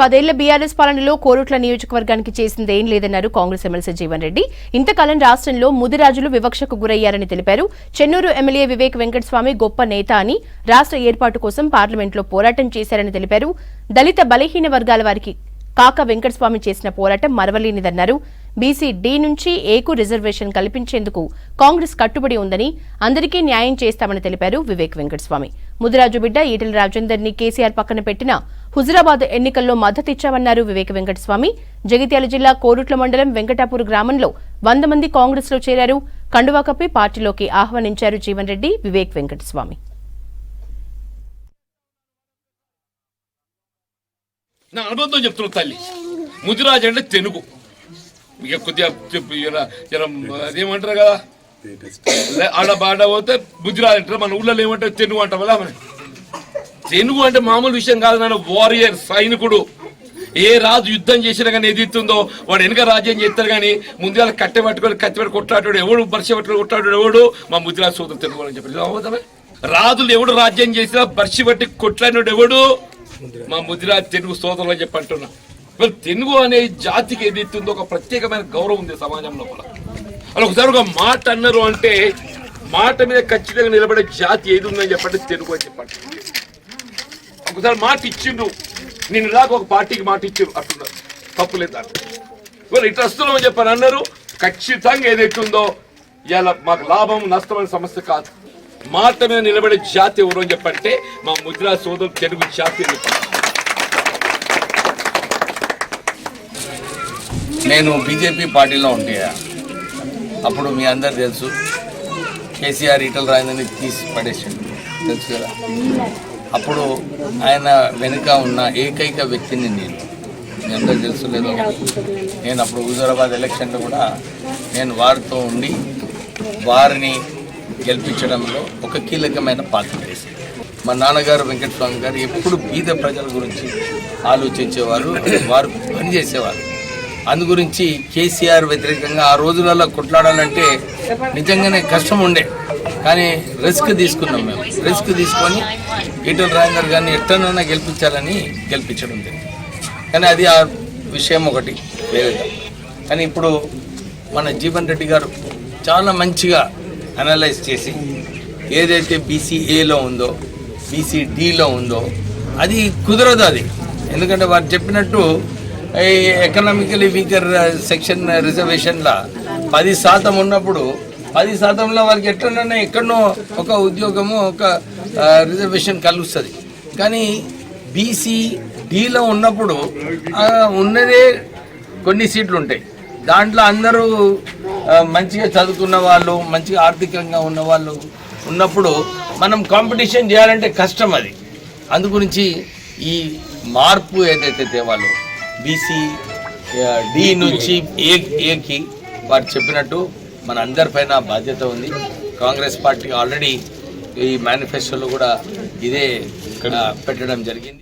పదేళ్ళ బీఆర్ఎస్ పాలనలో కోరుట్ల నియోజకవర్గానికి చేసిందేం లేదన్నారు కాంగ్రెస్ ఎమ్మెల్సీ జీవన్ రెడ్డి. ఇంతకాలం రాష్ట్రంలో ముదిరాజులు వివక్షకు గురయ్యారని తెలిపారు. చెన్నూరు ఎమ్మెల్యే వివేక్ వెంకటస్వామి గొప్ప నేత అని రాష్ట్ర ఏర్పాటు కోసం పార్లమెంట్లో పోరాటం చేశారని తెలిపారు. దళిత బలహీన వర్గాల వారికి కాక వెంకటస్వామి చేసిన పోరాటం మరవలేనిదన్నారు. బీసీ డి నుంచి ఏకు రిజర్వేషన్ కల్పించేందుకు కాంగ్రెస్ కట్టుబడి ఉందని అందరికీ న్యాయం చేస్తామని తెలిపారు వివేక్ వెంకటస్వామి. ముదిరాజు బిడ్డ ఈటెల రాజేందర్ని కేసీఆర్ పక్కన పెట్టిన హుజురాబాద్ ఎన్నికల్లో మద్దతిచ్చామన్నారు వివేక్ వెంకటస్వామి. జగిత్యాల జిల్లా కోరుట్ల మండలం వెంకటాపూర్ గ్రామంలో వంద మంది కాంగ్రెస్లో చేరారు. కండువా కప్పి పార్టీలోకి ఆహ్వానించారు జీవన్ రెడ్డి వివేక్ వెంకటస్వామి. నా అనుబంధం చెప్తున్నా తల్లి. ముదిరాజు అంటే తెనుగు ఇక కొద్దిగా చెప్పు ఇలా ఇలా అదేమంటారు కదా? లే, ఆడ బాడ పోతే ముదిరాజు అంటారు. మన ఊళ్ళో ఏమంటారు తెనుగు అంటాం కదా మన తెనుగు అంటే మామూలు విషయం కాదు నాన్న వారియర్ సైనికుడు. ఏ రాజు యుద్ధం చేసినా కానీ ఎదుగుతుందో వాడు వెనుక రాజ్యం చేస్తారు కానీ ముందుగా కట్టె పట్టుకొని కత్తి పెట్టి కొట్లాడాడు ఎవడు బర్ష పట్టుకొని కొట్లాడాడు ఎవడు? మా ముదిరాజు సోదరు తెలుగు అని చెప్పి రాజులు ఎవడు రాజ్యం చేసినా బర్షి పట్టి కొట్లాడినాడు ఎవడు? మా ముదిరాజ్ తెలుగు సోదరులు అని చెప్పి అంటున్నా. తెలుగు అనే జాతికి ఏదైతుందో ఒక ప్రత్యేకమైన గౌరవం ఉంది సమాజం లోపల అలా ఒకసారి ఒక మాట అన్నారు అంటే మాట మీద ఖచ్చితంగా నిలబడే జాతి ఏది ఉందని చెప్పండి తెలుగు అని చెప్పండి. ఒకసారి మాట ఇచ్చిండు. నేను ఇలాగ ఒక పార్టీకి మాట ఇచ్చిండు. అంటున్నారు తప్పులేదు దాంట్లో ఇట్లా వస్తున్నామని చెప్పని అన్నారు. ఖచ్చితంగా ఏదైతుందో ఇలా మాకు లాభం నష్టం సమస్య కాదు. మాట మీద నిలబడే జాతి ఎవరు అని చెప్పంటే మా ముద్రా సోదరు తెలుగు జాతి అని నేను బీజేపీ పార్టీలో ఉంటే అప్పుడు మీ అందరు తెలుసు. కేసీఆర్ ఈటల రాయిందని తీసి పడేసిండు. తెలుసు కదా? అప్పుడు ఆయన వెనుక ఉన్న ఏకైక వ్యక్తిని నేను. మీ అందరు తెలుసు లేదో? నేను అప్పుడు హుజూరాబాద్ ఎలక్షన్లో కూడా నేను వారితో ఉండి వారిని గెలిపించడంలో ఒక కీలకమైన పాత్ర వేసింది. మా నాన్నగారు వెంకటస్వామి గారు ఎప్పుడు బీద ప్రజల గురించి ఆలోచించేవారు వారు పనిచేసేవారు అందు గురించి కేసీఆర్ వ్యతిరేకంగా ఆ రోజులలో కొట్లాడాలంటే నిజంగానే కష్టం ఉండే. కానీ రిస్క్ తీసుకున్నాం మేము. రిస్క్ తీసుకొని ఈటల రాజేందర్ గారిని ఎట్లనైనా గెలిపించాలని గెలిపించడం జరిగింది. కానీ అది ఆ విషయం ఒకటి వేరేగా కానీ ఇప్పుడు మన జీవన్ రెడ్డి గారు చాలా మంచిగా అనలైజ్ చేసి ఏదైతే బీసీఏలో ఉందో బీసీడీలో ఉందో అది కుదరదు అది. ఎందుకంటే వారు చెప్పినట్టు ఈ ఎకనామికలీ వీకర్ సెక్షన్ రిజర్వేషన్ల పది శాతం ఉన్నప్పుడు పది శాతంలో వాళ్ళకి ఎట్లనన్నా ఎక్కడనో ఒక ఉద్యోగము ఒక రిజర్వేషన్ కలుస్తుంది. కానీ బీసీ డీలో ఉన్నప్పుడు ఉన్నదే కొన్ని సీట్లు ఉంటాయి దాంట్లో అందరూ మంచిగా చదువుకున్న వాళ్ళు మంచిగా ఆర్థికంగా ఉన్న వాళ్ళు ఉన్నప్పుడు మనం కాంపిటీషన్ చేయాలంటే కష్టం అది. అందు గురించి ఈ మార్పు ఏదైతే తేవాలో బీసీ డి నుంచి ఏ ఏకి వారు చెప్పినట్టు మన అందరిపైన బాధ్యత ఉంది. కాంగ్రెస్ పార్టీ ఆల్రెడీ ఈ మేనిఫెస్టోలో కూడా ఇదే ఇక్కడ పెట్టడం జరిగింది.